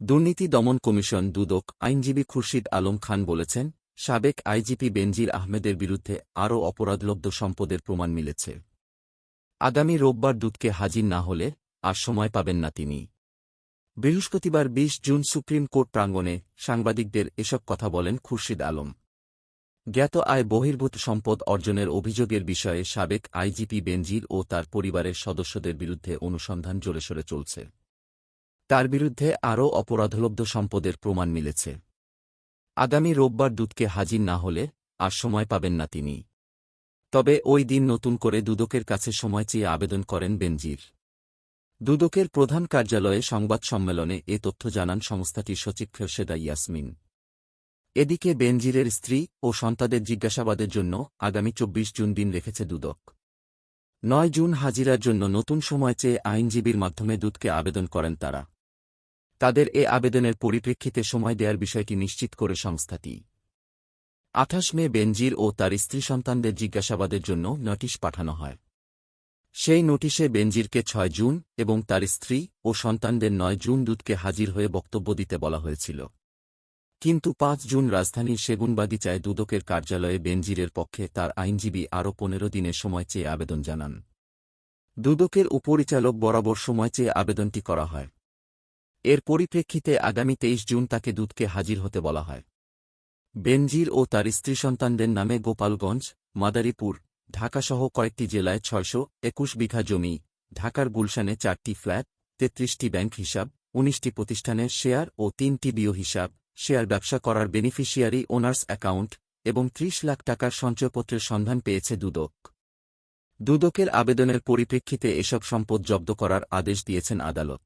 দুর্নীতি দমন কমিশন দুদক আইনজীবী খুরশিদ আলম খান বলেছেন, সাবেক আইজিপি বেনজির আহমেদের বিরুদ্ধে আরও অপরাধলব্ধ সম্পদের প্রমাণ মিলেছে। আগামী রোববার দুদকে হাজির না হলে আর সময় পাবেন না তিনি। বৃহস্পতিবার ২০ জুন সুপ্রিম কোর্ট প্রাঙ্গণে সাংবাদিকদের এসব কথা বলেন খুরশিদ আলম। জ্ঞাত আয় বহির্ভূত সম্পদ অর্জনের অভিযোগের বিষয়ে সাবেক আইজিপি বেনজির ও তার পরিবারের সদস্যদের বিরুদ্ধে অনুসন্ধান জোরেসরে চলছে। তার বিরুদ্ধে আরও অপরাধলব্ধ সম্পদের প্রমাণ মিলেছে। আগামী রোববার দুধকে হাজির না হলে আর সময় পাবেন না তিনি। তবে ওই দিন নতুন করে দুদকের কাছে সময় চেয়ে আবেদন করেন বেনজির। দুদকের প্রধান কার্যালয়ে সংবাদ সম্মেলনে এ তথ্য জানান সংস্থাটির সচিব খোরশেদা ইয়াসমিন। এদিকে বেনজিরের স্ত্রী ও সন্তাদের জিজ্ঞাসাবাদের জন্য আগামী চব্বিশ জুন দিন রেখেছে দুদক। নয় জুন হাজিরার জন্য নতুন সময় চেয়ে আইনজীবীর মাধ্যমে দুধকে আবেদন করেন তারা। তাদের এ আবেদনের পরিপ্রেক্ষিতে সময় দেওয়ার বিষয়টি নিশ্চিত করে সংস্থাটি। আঠাশ মে বেনজির ও তার স্ত্রী সন্তানদের জিজ্ঞাসাবাদের জন্য নোটিশ পাঠানো হয়। সেই নোটিশে বেনজিরকে ছয় জুন এবং তার স্ত্রী ও সন্তানদের নয় জুন দুদকে হাজির হয়ে বক্তব্য দিতে বলা হয়েছিল। কিন্তু পাঁচ জুন রাজধানীর সেগুনবাগিচায় দুদকের কার্যালয়ে বেনজিরের পক্ষে তার আইনজীবী আরও পনেরো দিনের সময় চেয়ে আবেদন জানান। দুদকের উপরিচালক বরাবর সময় চেয়ে আবেদনটি করা হয়। এর পরিপ্রেক্ষিতে আগামী তেইশ জুন তাকে দুদকে হাজির হতে বলা হয়। বেনজির ও তার স্ত্রী সন্তানদের নামে গোপালগঞ্জ, মাদারীপুর, ঢাকাসহ কয়েকটি জেলায় ছয়শো একুশ বিঘা জমি, ঢাকার গুলশানে চারটি ফ্ল্যাট, তেত্রিশটি ব্যাংক হিসাব, উনিশটি প্রতিষ্ঠানের শেয়ার ও তিনটি বিও হিসাব, শেয়ার ব্যবসা করার বেনিফিশিয়ারি ওনার্স অ্যাকাউন্ট এবং ত্রিশ লাখ টাকার সঞ্চয়পত্রের সন্ধান পেয়েছে দুদক। দুদকের আবেদনের পরিপ্রেক্ষিতে এসব সম্পদ জব্দ করার আদেশ দিয়েছেন আদালত।